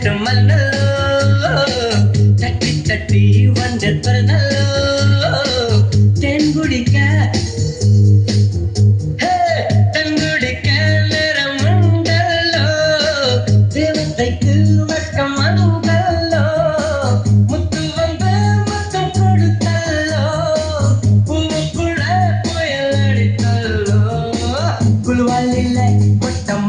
கஷ்டமல்லோ தட்டி தட்டி வந்த பிறனல்லோ தென் குடிக்க. ஹே, உண்டல்லோ. தேவதைக்கு வட்டம் அணுகல்லோ முத்து வந்து முத்தம் கொடுத்தல்லோ. புயல் அடித்தல்லோ. முட்டம்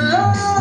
love.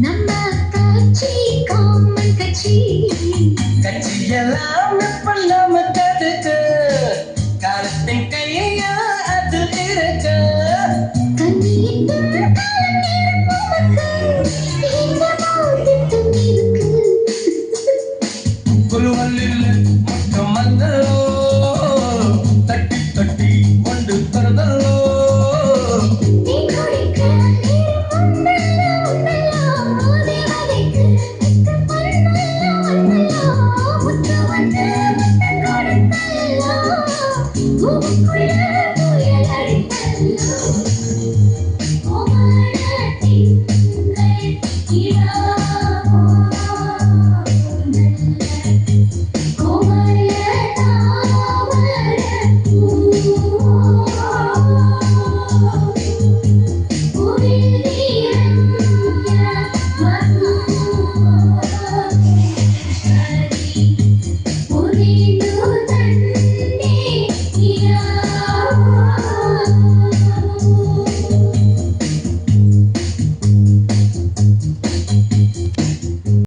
நம்ம கட்சி காமன் கட்சி. கட்சியெல்லாம் இப்ப நம்ம கதுக்கு